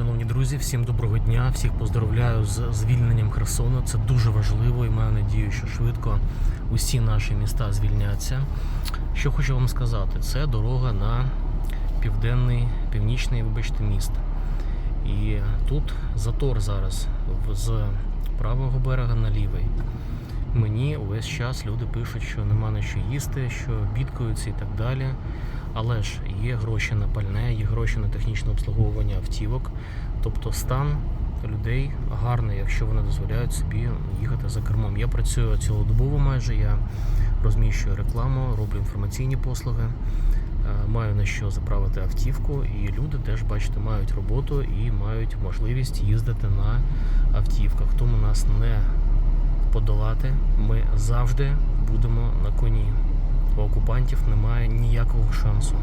Шановні друзі, всім доброго дня, всіх поздравляю з звільненням Херсону. Це дуже важливо і маю надію, що швидко усі наші міста звільняться. Що хочу вам сказати, це дорога на південний, північний, вибачте, міст. І тут затор зараз з правого берега на лівий. Мені увесь час люди пишуть, що нема на що їсти, що бідкаються і так далі. Але ж є гроші на пальне, є гроші на технічне обслуговування автівок. Тобто стан людей гарний, якщо вони дозволяють собі їхати за кермом. Я працюю цілодобово майже, я розміщую рекламу, роблю інформаційні послуги, е, маю на що заправити автівку, і люди теж, бачите, мають роботу і мають можливість їздити на автівках. Тому нас не подолати. Ми завжди будемо на коні. У окупантів немає ніякого шансу.